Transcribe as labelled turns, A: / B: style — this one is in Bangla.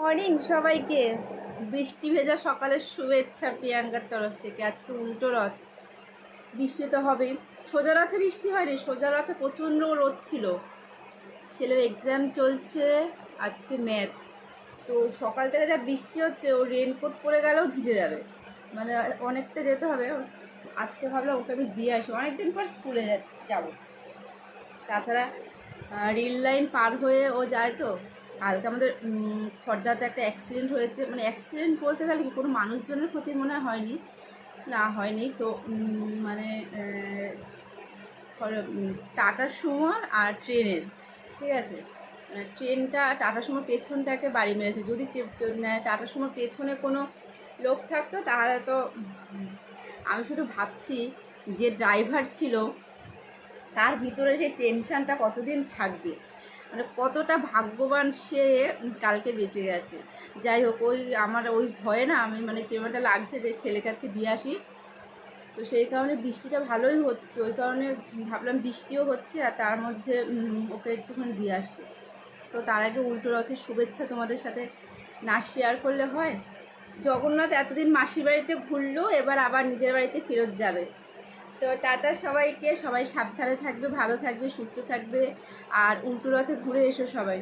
A: মর্নিং সবাইকে। বৃষ্টি ভেজা সকালের শুভেচ্ছা প্রিয়াঙ্কার তরফ থেকে। আজকে উল্টো রথ। বৃষ্টি তো হবেই। সোজা রথে বৃষ্টি হয়নি, সোজা রথে প্রচণ্ড রোদ ছিল। ছেলের এক্সাম চলছে, আজকে ম্যাথ তো সকাল থেকে যা বৃষ্টি হচ্ছে, ও রেনকোট পরে গেলেও ভিজে যাবে। মানে অনেকটা যেতে হবে। আজকে ভাবলাম ওকে আমি দিয়ে আসি। অনেকদিন পর স্কুলে যাচ্ছি, যাব। তাছাড়া রেল লাইন পার হয়ে ও যায় তো। কালকে আমাদের উম, খড়দাতে একটা অ্যাক্সিডেন্ট হয়েছে। মানে অ্যাক্সিডেন্ট বলতে গেলে কি কোনো মানুষজনের ক্ষতি মনে হয়নি। না হয়নি। তো মানে আহ, খড়- উম, টাটার সুমো আর ট্রেনের ঠিক আছে? মানে ট্রেনটা টাটা সুমোর পেছনটাকে বাড়ি মেরেছে। যদি মানে টাটা সুমোর পেছনে কোনো লোক থাকতো তাহলে তো আমি শুধু ভাবছি যে ড্রাইভার ছিল তার ভিতরে সেই টেনশনটা কতদিন থাকবে? মানে কতটা ভাগ্যবান সে কালকে বেঁচে গেছে। যাই হোক, ওই আমার ওই ভয়ে না আমি মানে কেমনটা লাগছে যে ছেলেকে আজকে দিয়ে আসি। তো সেই কারণে বৃষ্টিটা ভালোই হচ্ছে, ওই কারণে ভাবলাম বৃষ্টিও হচ্ছে আর তার মধ্যে ওকে একটুখানি দিয়ে আসি। তো তার আগে উল্টো রথের শুভেচ্ছা তোমাদের সাথে না শেয়ার করলে হয়। জগন্নাথ এতদিন মাসির বাড়িতে ঘুরলো, এবার আবার নিজের বাড়িতে ফেরত যাবে। তো টাটা সবাইকে। সবাই সাবধানে থাকবে, ভালো থাকবে, সুস্থ থাকবে। আর উল্টো রথে ঘুরে এসো সবাই।